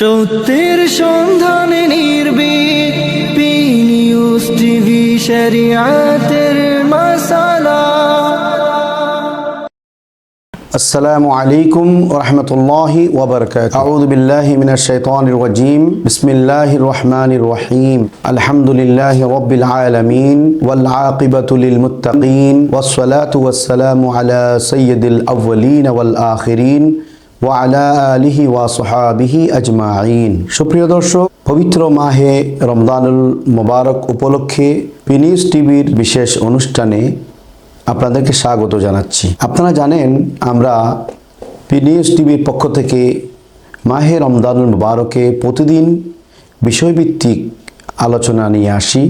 সত্যের সন্ধানে নির্ভীক নিউজ টিভি শরিয়াতের মশালা السلام عليكم ورحمة الله وبركاته أعوذ بالله من الشيطان الرجيم بسم الله الرحمن الرحيم الحمد لله رب العالمين والعاقبة للمتقين والصلاة والسلام على سيد الأولين والآخرين ওয়ালা আলিহি ওয়া সোহাবিহি আজমাইন সুপ্রিয় দর্শক, পবিত্র মাহে রমদানুল মোবারক উপলক্ষে পিনিউজ টিভির বিশেষ অনুষ্ঠানে আপনাদেরকে স্বাগত জানাচ্ছি। আপনারা জানেন, আমরা পিনিউজ টিভির পক্ষ থেকে মাহে রমদানুল মোবারকে প্রতিদিন বিষয়ভিত্তিক আলোচনা নিয়ে আসি।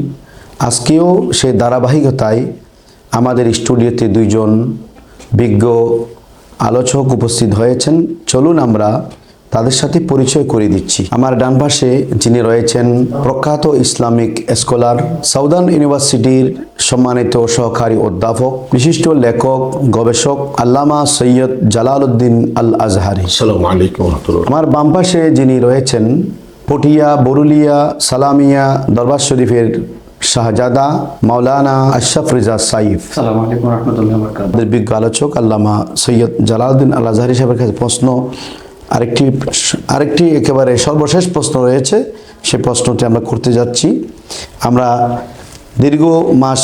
আজকেও সে ধারাবাহিকতায় আমাদের স্টুডিওতে দুইজন বিজ্ঞ আলোচক উপস্থিত হয়েছেন। চলুন আমরা তাদের সাথে পরিচয় করে দিচ্ছি। আমার ডান পাশে যিনি রয়েছেন প্রখ্যাত ইসলামিক স্কলার সাউদার্ন ইউনিভার্সিটির সম্মানিত সহকারী অধ্যাপক বিশিষ্ট লেখক গবেষক আল্লামা সৈয়দ জালালউদ্দিন আল আজহারি আমার বাম পাশে যিনি রয়েছেন পটিয়া বরুলিয়া সালামিয়া দরবার শরীফের শাহজাদা মাওলানা আশরাফ রিজা সাইফ। আমাদের বিজ্ঞ আলোচক আল্লামা সৈয়দ জালাউদ্দিন আল আজহারি সাহেবের কাছে প্রশ্ন আরেকটি আরেকটি একেবারে সর্বশেষ প্রশ্ন রয়েছে সে প্রশ্নটি আমরা করতে যাচ্ছি। আমরা দীর্ঘ মাস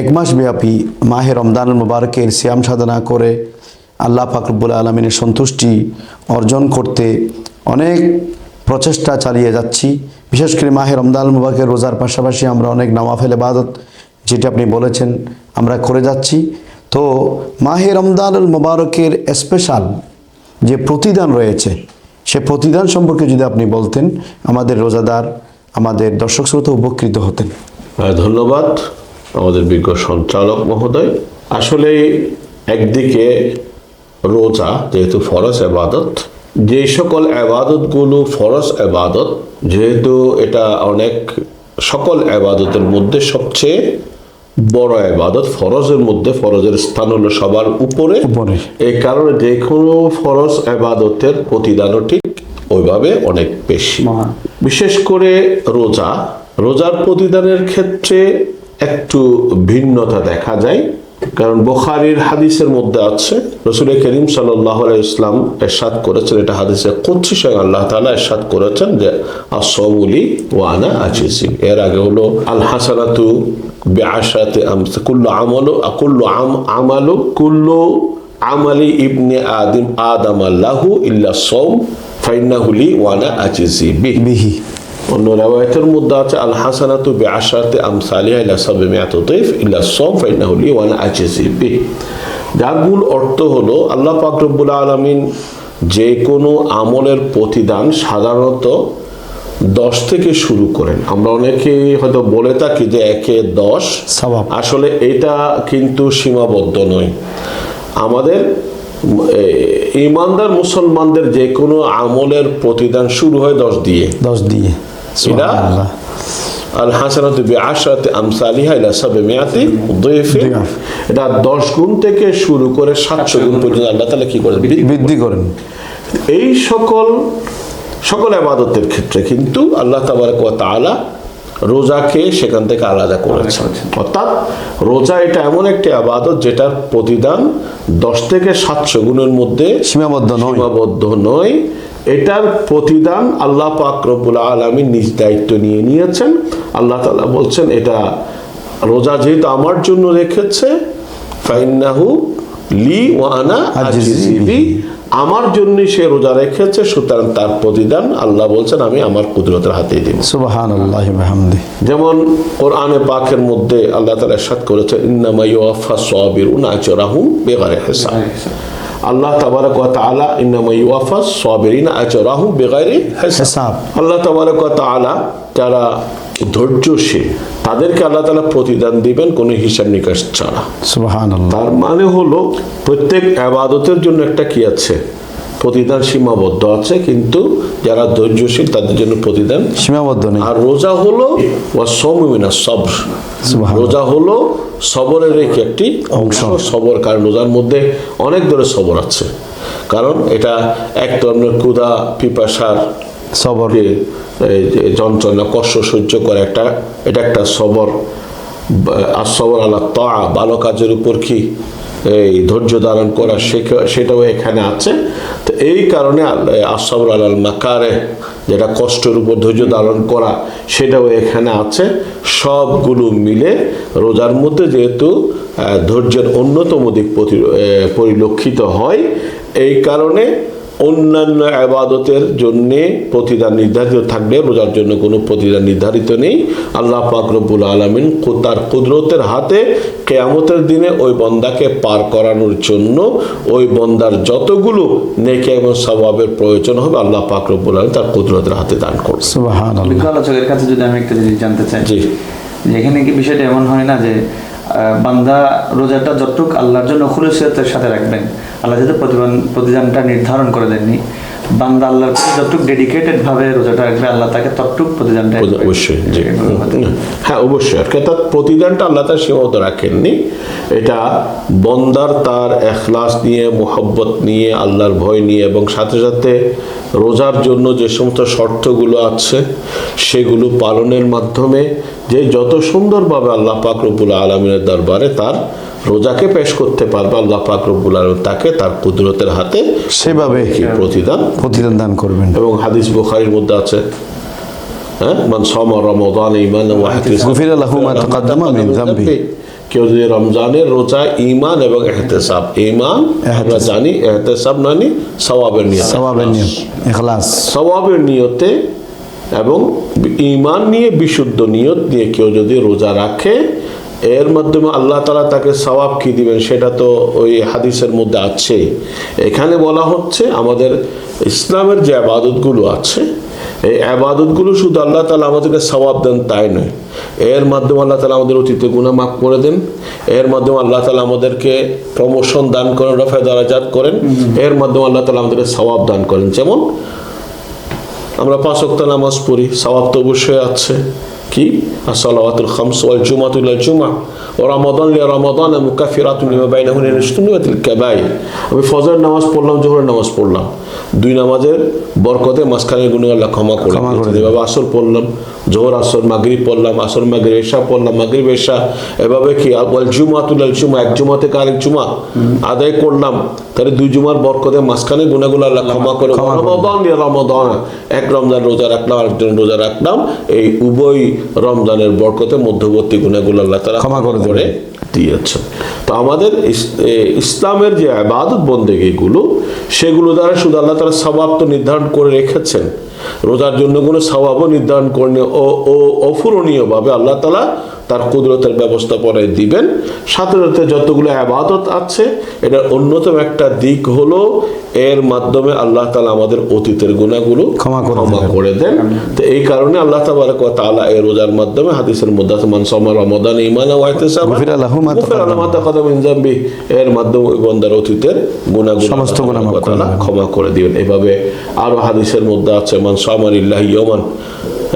এক মাস ব্যাপী মাহে রমদানুল মুবারকের সিয়াম সাধনা করে আল্লাহ ফাকরবুল আলমিনের সন্তুষ্টি অর্জন করতে অনেক প্রচেষ্টা চালিয়ে যাচ্ছি। বিশেষ করে মাহে রমদান মুবারকের রোজার পাশাপাশি আমরা অনেক নামাফেল ইবাদত, যেটি আপনি বলেছেন, আমরা করে যাচ্ছি। তো মাহে রমদানুল মুবারকের স্পেশাল যে প্রতিদান রয়েছে, সে প্রতিদান সম্পর্কে যদি আপনি বলতেন, আমাদের রোজাদার, আমাদের দর্শক শ্রোতা উপকৃত হতেন। ধন্যবাদ, আমাদের বিজ্ঞ সঞ্চালক মহোদয়। আসলে একদিকে রোজা যেহেতু ফরজ আবাদত যে সকল আবাদতগুলো ফরজ আবাদত যেহেতু এটা অনেক সকল আবাদতের মধ্যে সবচেয়ে বড় আবাদত ফরজের মধ্যে ফরজের স্থান হলো সবার উপরে। উপরে। এই কারণে যে কোনো ফরজ আবাদতের প্রতিদানও ঠিক ওইভাবে অনেক বেশি। বিশেষ করে রোজা। রোজার প্রতিদানের ক্ষেত্রে একটু ভিন্নতা দেখা যায়। কারণ বোখারির হাদিসের মধ্যে আছে রসুল করিম সাল্লাহ এরশাদ করেছেন, এটা হাদিসে কুচ্ছি সঙ্গে আল্লাহ তালা এরশাদ করেছেন যে আসৌলি ওয়ানা আজিসি এর আগে হলো আল হাসানাতু বেআশাতে কুল্লু আমলু কুল্লু আম, আমালু, কুল্লু আমালি ইবনে আদিম আদম আল্লাহু ইল্লা সৌম ফাইনাহুলি ওয়ানা বিহি। অন্য রাওয়ায়াতের মধ্যে আছে আল হাসানাতু বিআশারাতি আমসালিহা ইলা সাবমিয়াতু দাইফ ইল্লা সওম ফাইনাহুলি ওয়ানা আজিজি বি। যার মূল অর্থ হলো আল্লাহ পাক রব্বুল আলামিন যে কোনো আমলের প্রতিদান সাধারণত দশ থেকে শুরু করেন। আমরা অনেকে হয়তো বলে থাকি যে একে দশ। আসলে এটা কিন্তু সীমাবদ্ধ নয়। আমাদের ইমানদার মুসলমানদের যে কোনো আমলের প্রতিদান শুরু হয় দশ দিয়ে। দশ দিয়ে। আল হাসানাতু আমসালিহা ইলা সাবমিয়াতি এটা 10 গুণ থেকে শুরু করে 700 গুণ পর্যন্ত আল্লাহ তাআলা কি করে বৃদ্ধি করেন। এই সকল সকল আবাদতের ক্ষেত্রে কিন্তু আল্লাহ তাবারক ওয়া তাআলা রোজাকে সেখান থেকে আলাদা করেছেন। অর্থাৎ রোজা এটা এমন একটি আবাদত যেটার প্রতিদান দশ থেকে সাতশো গুণের মধ্যে সীমাবদ্ধ নয়। সীমাবদ্ধ নয়। এটার প্রতিদান আল্লাহ পাক রব্বুল আলমী নিজ দায়িত্ব নিয়ে নিয়েছেন। আল্লাহ তালা বলছেন এটা রোজা যেহেতু আমার জন্য রেখেছে ফাইন্নাহু লি ওয়ানা আমার জন্য সে রোজা রেখেছে সুতরাং তার প্রতিদান আল্লাহ বলছেন আমি আমার কুদরতের হাতে দিব। বিহামদি। যেমন কোরআনে পাকের মধ্যে আল্লাহ তালা ইরশাদ করেছে ইন্নামা ইউআফা সাবিরুন আজরাহুম বিগৈরি হিসাব। আল্লাহ তাবারক ওয়া তাআলা ইন্নামা ইউয়াফাস সাবিরিন আজরাহু বিগাইরি হিসাব। আল্লাহ তাবারক ওয়া তাআলা যারা ধৈর্যশীল তাদেরকে আল্লাহ তাআলা প্রতিদান দিবেন কোনো হিসাব নিকাশ ছাড়া। সুবহানাল্লাহ। তার মানে হলো প্রত্যেক আবাদতের জন্য একটা কি আছে? প্রতিদান সীমাবদ্ধ আছে কিন্তু যারা ধৈর্যশীল তাদের জন্য প্রতিদান সীমাবদ্ধ নেই। আর রোজা হলো ওয়া সৌমিনা সবর। রোজা হলো সবরের এক একটি অংশ। সবর কারণ রোজার মধ্যে অনেক ধরনের সবর আছে। কারণ এটা এক ধরনের ক্ষুধা পিপাসার সবর। যে যন্ত্রণা কষ্ট সহ্য করে একটা এটা একটা সবর। আর সবর আল্লাহ তা ভালো কাজের উপর কি? এই ধৈর্য ধারণ করা সেটাও এখানে আছে। তো এই কারণে আসাবর আল মাকারে, যেটা কষ্টের উপর ধৈর্য ধারণ করা, সেটাও এখানে আছে। সবগুলো মিলে রোজার মধ্যে যেহেতু ধৈর্যের অন্যতম দিক পরিলক্ষিত হয়, এই কারণে অন্যান্য আবাদতের জন্য প্রতিদান নির্ধারিত থাকবে রোজার জন্য কোনো প্রতিদান নির্ধারিত নেই। আল্লাহ পাক রব্বুল আলমিন তার কুদরতের হাতে কেয়ামতের দিনে ওই বন্দাকে পার করানোর জন্য ওই বন্দার যতগুলো নেকে এবং স্বভাবের প্রয়োজন হবে আল্লাহ পাক রব্বুল আলমিন তার কুদরতের হাতে দান করবে। আলোচকের কাছে যদি আমি একটা জিনিস জানতে চাই জি। যে এখানে কি বিষয়টা এমন হয় না যে বান্দা রোজাটা যতটুক আল্লাহর জন্য খুলুসিয়তের সাথে রাখবেন। আল্লাহ যেহেতু প্রতিদান প্রতিদানটা নির্ধারণ করে দেননি বান্দা আল্লাহর প্রতি যতটুক ডেডিকেটেড ভাবে রোজাটা রাখবে আল্লাহ তাকে ততটুক প্রতিদানটা অবশ্যই জি। হ্যাঁ অবশ্যই। অর্থাৎ প্রতিদানটা আল্লাহ তার সীমাবদ্ধ রাখেননি। এটা বন্দার তার এখলাস নিয়ে মোহব্বত নিয়ে আল্লাহর ভয় নিয়ে এবং সাথে সাথে রোজার জন্য যে সমস্ত শর্তগুলো আছে সেগুলো পালনের মাধ্যমে যে যত সুন্দরভাবে আল্লাহ পাক আলমিনের দরবারে তার রোজাকে পেশ করতে পারবে আল্লাহ পাক রব্বুল আলম তাকে তার কুদরতের হাতে সেভাবে কি প্রতিদান? প্রতিদান দান করবেন। এবং হাদিস বুখারীর মধ্যে আছে হ্যাঁ? মান সামা রমাদান ইহতিসাব গুফিরা লাহু মা তাকাদ্দামা মিন যামবি। কেউ যদি রমজানের রোজা ঈমান এবং ইহতিসাব ঈমান আমরা জানি ইহতিসাব মানে সওয়াবের নিয়ত। সওয়াবের নিয়ত ইখলাস। সওয়াবের নিয়তে এবং ঈমান নিয়ে বিশুদ্ধ নিয়ত নিয়ে কেউ যদি রোজা রাখে এর মাধ্যমে আল্লাহ তালা তাকে সওয়াব কি দিবেন সেটা তো ওই হাদিসের মধ্যে আছে। এখানে বলা হচ্ছে আমাদের ইসলামের যে আবাদতগুলো আছে, এই আবাদতগুলো শুধু আল্লাহ তালা আমাদেরকে সওয়াব দেন তাই নয়। এর মাধ্যমে আল্লাহ তালা আমাদের অতীতে গুণা মাফ করে দেন, এর মাধ্যমে আল্লাহ তালা আমাদেরকে প্রমোশন দান করেন, রফা দারাজাত করেন, এর মাধ্যমে আল্লাহ তালা আমাদেরকে সওয়াব দান করেন। যেমন আমরা পাঁচ নামাজ পড়ি, সওয়াব তো অবশ্যই আছে। কি আসসালাওয়াতুল খামস ওয়াল জুমাতুল জুমা ও রমাদান লিয়া রমাদান মুকাফিরাতুন লিমা বাইনাহুন নিস্তুনিয়াতুল কাবাইর আমি ফজর নামাজ পড়লাম জোহরের নামাজ পড়লাম দুই নামাজের বরকতে মাঝখানে গুণে আল্লাহ ক্ষমা করে। এভাবে আসর পড়লাম জোহর আসর মাগরিব পড়লাম আসর মাগরিব এশা পড়লাম মাগরিব এশা। এভাবে কি ওয়াল জুমাতুল জুমা এক জুমা থেকে আরেক জুমা আদায় করলাম। তাহলে দুই জুমার বরকতে মাঝখানে গুণাগুলো আল্লাহ ক্ষমা করে। রমাদান এক রমজান রোজা রাখলাম আরেকজন রোজা রাখলাম। এই উভয় রমজানের বরকতে মধ্যবর্তী গুণাগুলো আল্লাহ তারা ক্ষমা করে দিয়েছেন তো আমাদের ইসলামের যে আবাদত বন্দেগীগুলো, সেগুলো দ্বারা শুধু আল্লাহ তারা স্বভাব তো নির্ধারণ করে রেখেছেন। রোজার জন্য কোনো স্বভাবও নির্ধারণ করেনি ও ও অফুরনীয়ভাবে আল্লাহ তালা তার কুদরতের ব্যবস্থাপনায় দিবেন। সাথে সাথে যতগুলো আবাদত আছে এটার অন্যতম একটা দিক হলো এর মাধ্যমে আল্লাহ তালা আমাদের অতীতের গুণাগুলো ক্ষমা ক্ষমা করে দেন। তো এই কারণে আল্লাহ তাবারক তাআলা এই রোজার মাধ্যমে হাদিসের মধ্যে আছে মান সামা রমাদান ঈমানা ওয়া ইহতিসাবান গুফিরা লাহু মা গুফিরা লাহু মা তাকাদ্দামা মিন যামবি। এর মাধ্যমে বান্দার অতীতের গুনাহগুলো সমস্ত। ক্ষমা করে দিবেন। এভাবে আরও হাদিসের মধ্যে আছে মান সামা লিল্লাহি ইয়ামান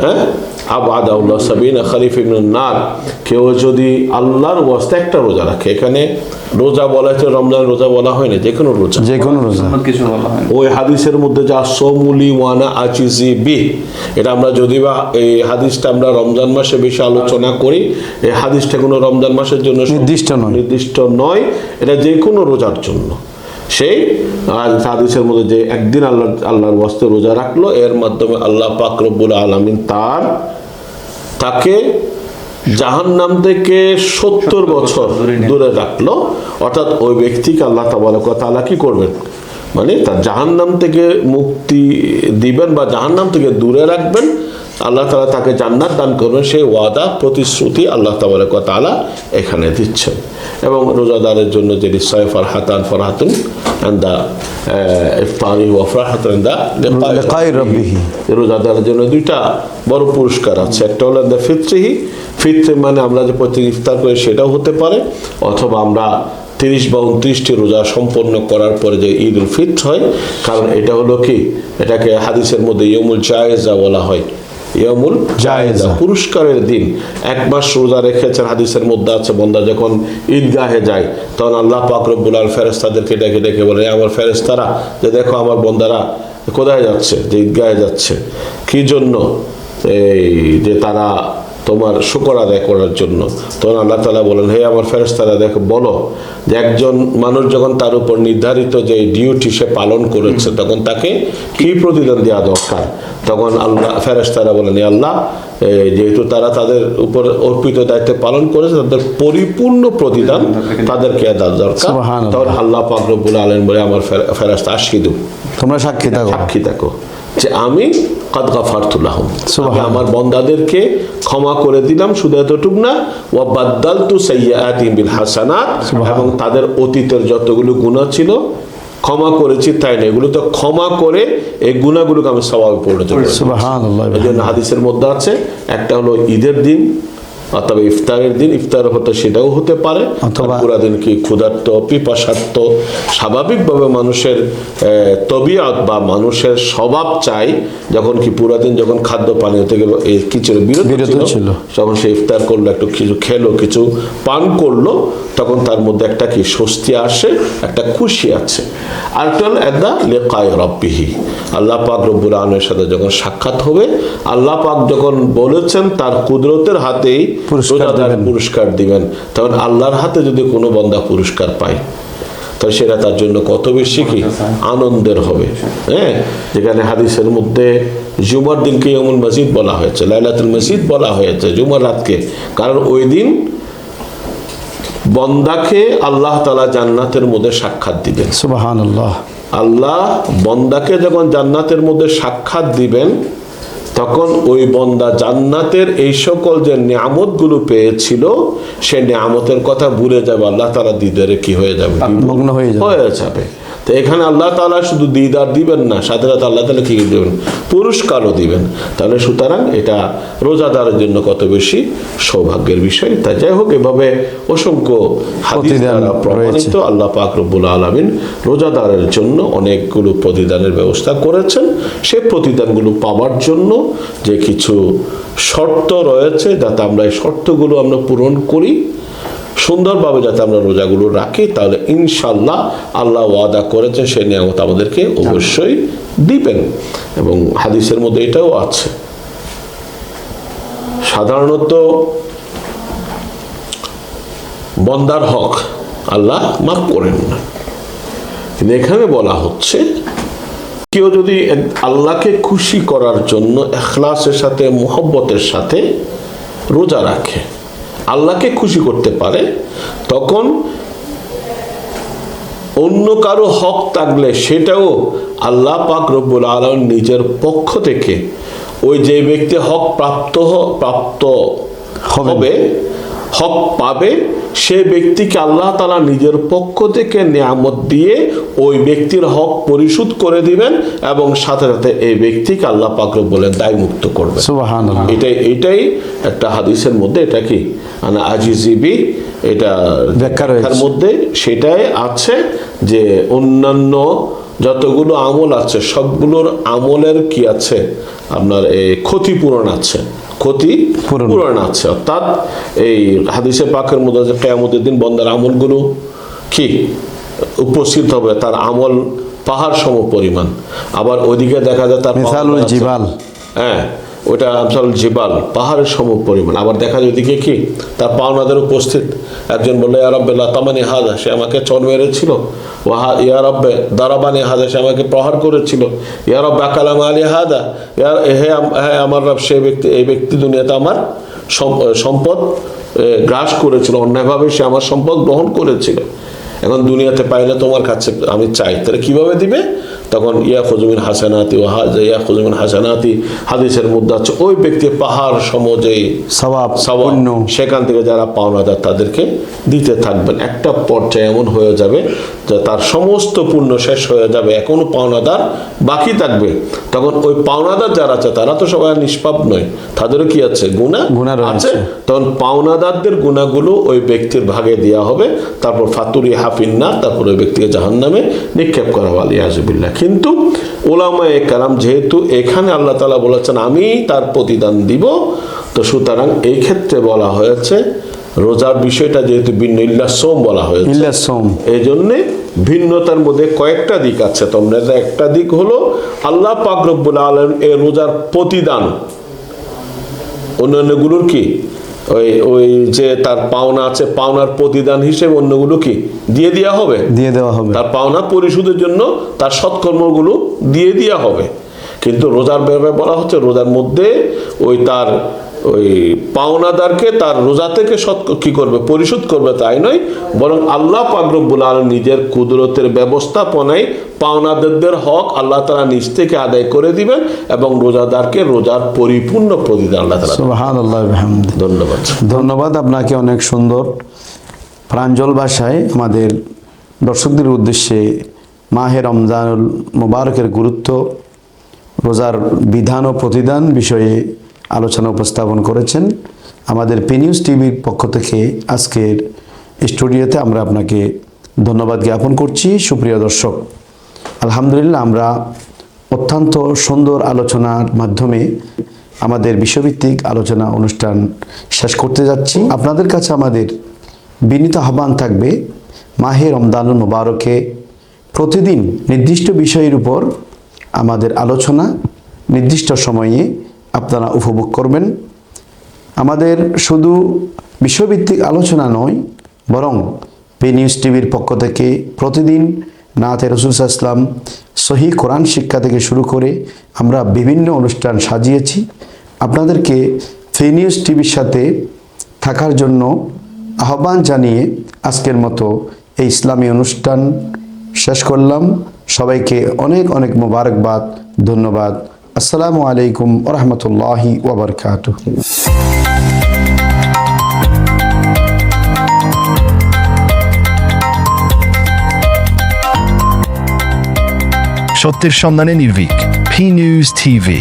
হ্যাঁ? আবাদাউল্লাহ সাবিনা খালিফ ইবনুন নার। কেউ যদি আল্লাহর ওয়াস্তে একটা রোজা রাখে এখানে রোজা বলা হচ্ছে রমজান রোজা বলা হয় না যে কোনো রোজা। যে কোনো রোজা। কিছু বলা হয় ওই হাদিসের মধ্যে যা সমুলি ওয়ানা আচিজি বি এটা আমরা যদি বা এই হাদিসটা আমরা রমজান মাসে বেশি আলোচনা করি এই হাদিসটা কোনো রমজান মাসের জন্য নির্দিষ্ট নয়। নির্দিষ্ট নয় এটা যে কোনো রোজার জন্য। সেই আর হাদিসের মধ্যে যে একদিন আল্লাহ আল্লাহর বস্তে রোজা রাখল এর মাধ্যমে আল্লাহ পাক রব্বুল আলামিন তার তাকে জাহান্নাম থেকে সত্তর বছর দূরে রাখল। অর্থাৎ ওই ব্যক্তিকে আল্লাহ তাবারক তাআলা কি করবেন? মানে তার জাহান্নাম থেকে মুক্তি দিবেন বা জাহান্নাম থেকে দূরে রাখবেন। আল্লাহ তাআলা তাকে জান্নাত দান করবেন সেই ওয়াদা প্রতিশ্রুতি আল্লাহ তাবারক তাআলা এখানে দিচ্ছেন। এবং রোজাদারের জন্য যে নিশ্চয় ফরহাতান ফরহাতুন আন্দা ইফতারি ওয়া ফরহাতুন আন্দা রোজাদারের জন্য দুইটা বড় পুরস্কার আছে। একটা হলো দ্য ফিত্রিহি। ফিত্রি মানে আমরা যে প্রত্যেক ইফতার করি সেটাও হতে পারে অথবা আমরা তিরিশ বা উনত্রিশটি রোজা সম্পন্ন করার পরে যে ঈদ উল ফিত্র হয় কারণ এটা হলো কি? এটাকে হাদিসের মধ্যে ইয়মুল জায়েজা বলা হয়। ইয়মুল জায়েজা। পুরস্কারের দিন। এক মাস রোজা রেখেছেন হাদিসের মধ্যে আছে বন্দা যখন ঈদগাহে যায় তখন আল্লাহ পাক রব্বুল আল ফেরেস্তাদেরকে ডেকে ডেকে বলে আমার ফেরেস্তারা যে দেখো আমার বন্দারা কোথায় যাচ্ছে যে ঈদগাহে যাচ্ছে? কি জন্য? এই যে তারা তোমার শুকর আদায় করার জন্য। তখন আল্লাহ তালা বলেন হে আমার ফেরেস্তারা দেখো বলো যে একজন মানুষ যখন তার উপর নির্ধারিত যে ডিউটি সে পালন করেছে তখন তাকে কি প্রতিদান দেওয়া দরকার? তখন আল্লাহ ফেরেস্তারা বলেন আল্লাহ যেহেতু তারা তাদের উপর অর্পিত দায়িত্ব পালন করেছে তাদের পরিপূর্ণ প্রতিদান তাদেরকে দেওয়া দরকার। তখন আল্লাহ পাকরবুল আলম বলে আমার ফের- ফেরেস্তা আশিদু তোমরা সাক্ষী থাকো। সাক্ষী থাকো। যে আমি কদ গাফারতুল্লাহম আমি আমার বন্দাদেরকে ক্ষমা করে দিলাম শুধু এতটুক না ও বাদ্দাল তু সাইয়াতিম বিল হাসানাত এবং তাদের অতীতের যতগুলো গুনাহ ছিল ক্ষমা করেছি তাই না? এগুলো তো ক্ষমা করে এই গুণাগুলোকে আমি স্বভাবে পরিণত করেছি। এই জন্য হাদিসের মধ্যে আছে একটা হলো ঈদের দিন অথবা ইফতারের দিন ইফতার হতে সেটাও হতে পারে। অথবা- পুরা দিন কি ক্ষুধার্ত পিপাসার্থ স্বাভাবিকভাবে মানুষের তবিয়ত বা মানুষের স্বভাব চাই যখন কি পুরা দিন যখন খাদ্য পানীয় থেকে এই কিছু বিরত ছিল ছিল। যখন সে ইফতার করল একটু কিছু খেলো কিছু পান করল তখন তার মধ্যে একটা কি স্বস্তি আসে একটা খুশি আছে। আর একটা হলো একদা লেকায় রব্বিহি। আল্লাহ পাক রব্বুল আলমের সাথে যখন সাক্ষাৎ হবে আল্লাহ পাক যখন বলেছেন তার কুদরতের হাতেই পুরস্কার দিবেন। পুরস্কার দিবেন। তখন আল্লাহর হাতে যদি কোনো বন্দা পুরস্কার পায় তাহলে সেটা তার জন্য কত বেশি কি আনন্দের হবে। হ্যাঁ? যেখানে হাদিসের মধ্যে জুমার দিনকে এমন মসজিদ বলা হয়েছে লাইলাতুল মসজিদ বলা হয়েছে জুমার রাতকে। কারণ ওই দিন বন্দাকে আল্লাহ তালা জান্নাতের মধ্যে সাক্ষাৎ দিবেন। সুবহানাল্লাহ। আল্লাহ বন্দাকে যখন জান্নাতের মধ্যে সাক্ষাৎ দিবেন তখন ওই বন্দা জান্নাতের এই সকল যে নিয়ামতগুলো পেয়েছিল সে নিয়ামতের কথা ভুলে যাবে আল্লাহ তারা দিদারে কি হয়ে যাবে মগ্ন হয়ে যাবে। তো এখানে আল্লাহ তাআলা শুধু দিদার দিবেন না সাথে সাথে আল্লাহ তালা কি দেবেন? পুরস্কারও দিবেন। তাহলে সুতরাং এটা রোজাদারের জন্য কত বেশি সৌভাগ্যের বিষয়। তাই যাই হোক এভাবে অসংখ্য হাদিস দ্বারা প্রমাণিত আল্লাহ পাক রব্বুল আলমিন রোজাদারের জন্য অনেকগুলো প্রতিদানের ব্যবস্থা করেছেন। সে প্রতিদানগুলো পাওয়ার জন্য যে কিছু শর্ত রয়েছে যাতে আমরা এই শর্তগুলো আমরা পূরণ করি। সুন্দরভাবে যাতে আমরা রোজাগুলো রাখি, তাহলে ইনশাল্লাহ আল্লাহ ওয়াদা করেছেন সে নিয়ামত আমাদেরকে অবশ্যই দিবেন। এবং হাদিসের মধ্যে এটাও আছে। সাধারণত বন্দার হক আল্লাহ মাফ করেন না। কিন্তু এখানে বলা হচ্ছে, কেউ যদি আল্লাহকে খুশি করার জন্য এখলাসের সাথে, মোহব্বতের সাথে রোজা রাখে আল্লাহকে খুশি করতে পারে তখন অন্য কারও হক থাকলে সেটাও আল্লাহ পাক রব্বুল আলম নিজের পক্ষ থেকে ওই যে ব্যক্তি হক প্রাপ্ত হ- প্রাপ্ত হবে। হক পাবে সে ব্যক্তিকে আল্লাহ তালা নিজের পক্ষ থেকে নিয়ামত দিয়ে ওই ব্যক্তির হক পরিশোধ করে দিবেন এবং সাথে সাথে এই ব্যক্তিকে আল্লাহ পাকরব বলে দায় মুক্ত করবেন। সুবহানাল্লাহ। এটাই এটাই একটা হাদিসের মধ্যে এটা কি? মানে আজিজিবি এটা ব্যাখ্যা ব্যাখ্যার মধ্যে সেটাই আছে যে অন্যান্য যতগুলো আমল আছে সবগুলোর আমলের কি আছে? আপনার এই ক্ষতিপূরণ আছে। ক্ষতি পূরণ। আছে। অর্থাৎ এই হাদিসে পাকের মধ্যে কেয়ামতের দিন বন্দার আমলগুলো কি? উপস্থিত হবে তার আমল পাহাড় সম পরিমাণ। আবার ওইদিকে দেখা যায় তার জিবাল। হ্যাঁ। ওটা আমসাল জিবাল, পাহাড়ের সম পরিমাণ। আবার দেখা যায় ওইদিকে কি? তার পাওনাদের উপস্থিত। একজন বলল ইয়ারব্বেল্লা তামানি হাজা সে আমাকে চল মেরেছিল। ও হা ইয়ারব্বে দারাবানি হাজা সে আমাকে প্রহার করেছিল। ইয়ারব্বে আকালাম আলী হাদা ইয়ার হে হ্যাঁ আমার রব, সে ব্যক্তি, এই ব্যক্তি দুনিয়াতে আমার সম্পদ গ্রাস করেছিল। অন্যায়ভাবে সে আমার সম্পদ গ্রহণ করেছিল। এখন দুনিয়াতে পাইলে তোমার কাছে আমি চাই। তাহলে কীভাবে দিবে? তখন ইয়া ফজমিন হাসানাতি ও হাজ ইয়া ফজমিন হাসানাতি হাদিসের মধ্যে আছে ওই ব্যক্তি পাহাড় সম যে সবাব সওয়াব, সেখান থেকে যারা পাওনাদার তাদেরকে দিতে থাকবেন। একটা পর্যায়ে এমন হয়ে যাবে যে তার সমস্ত পুণ্য শেষ হয়ে যাবে এখনও পাওনাদার বাকি থাকবে। তখন ওই পাওনাদার যারা আছে তারা তো সবাই নিষ্পাপ নয়। তাদেরও কি আছে? গুণা রয়েছে। আছে। তখন পাওনাদারদের গুণাগুলো ওই ব্যক্তির ভাগে দেওয়া হবে। তারপর ফাতুরি হাফিন্না তারপর ওই ব্যক্তিকে জাহান নামে নিক্ষেপ করা হবে আলিয়াজবিল্লা কিন্তু ওলামায়ে কালাম যেহেতু এখানে আল্লাহ তালা বলেছেন আমি তার প্রতিদান দিব। তো সুতরাং এই ক্ষেত্রে বলা হয়েছে রোজার বিষয়টা যেহেতু ভিন্ন ইল্লা সোম বলা হয়েছে। ইল্লা সোম। এই জন্যে ভিন্নতার মধ্যে কয়েকটা দিক আছে। তোমরা একটা দিক হলো আল্লাহ পাক রব্বুল আলম এই রোজার প্রতিদান। অন্যান্যগুলোর কি? ওই ওই যে তার পাওনা আছে পাওনার প্রতিদান হিসেবে অন্যগুলো কি? দিয়ে দেওয়া হবে? দিয়ে দেওয়া হবে। তার পাওনা পরিশোধের জন্য তার সৎকর্মগুলো দিয়ে দেওয়া হবে। কিন্তু রোজার ব্যাপারে বলা হচ্ছে রোজার মধ্যে ওই তার ওই পাওনাদারকে তার রোজা থেকে সৎ কি করবে? পরিশোধ করবে তাই নয় বরং আল্লাহ পাকরব্বুল আলম নিজের কুদরতের ব্যবস্থাপনায় পাওনাদারদের হক আল্লাহ তারা নিজ থেকে আদায় করে দিবেন এবং রোজাদারকে রোজার পরিপূর্ণ প্রতিদান তালা আল্লাহ ধন্যবাদ। ধন্যবাদ আপনাকে অনেক সুন্দর প্রাঞ্জল ভাষায় আমাদের দর্শকদের উদ্দেশ্যে মাহে রমজানুল মোবারকের গুরুত্ব রোজার বিধান ও প্রতিদান বিষয়ে আলোচনা উপস্থাপন করেছেন আমাদের পি নিউজ টিভির পক্ষ থেকে আজকের স্টুডিওতে আমরা আপনাকে ধন্যবাদ জ্ঞাপন করছি। সুপ্রিয় দর্শক, আলহামদুলিল্লাহ আমরা অত্যন্ত সুন্দর আলোচনার মাধ্যমে আমাদের বিশ্বভিত্তিক আলোচনা অনুষ্ঠান শেষ করতে যাচ্ছি। আপনাদের কাছে আমাদের বিনীত আহ্বান থাকবে, মাহে রমদানুল মোবারকে প্রতিদিন নির্দিষ্ট বিষয়ের উপর আমাদের আলোচনা নির্দিষ্ট সময়ে আপনারা উপভোগ করবেন। আমাদের শুধু বিশ্বভিত্তিক আলোচনা নয়, বরং পে নিউজ টিভির পক্ষ থেকে প্রতিদিন নাথে রসুল ইসলাম সহি কোরআন শিক্ষা থেকে শুরু করে আমরা বিভিন্ন অনুষ্ঠান সাজিয়েছি। আপনাদেরকে ফে নিউজ টিভির সাথে থাকার জন্য আহ্বান জানিয়ে আজকের মতো এই ইসলামী অনুষ্ঠান শেষ করলাম। সবাইকে অনেক অনেক মোবারকবাদ, ধন্যবাদ। আসসালামু আলাইকুম ওরহমতুল্লাহি ওবরকাতুহ সত্যের সন্ধানে নির্ভীক পি নিউজ টিভি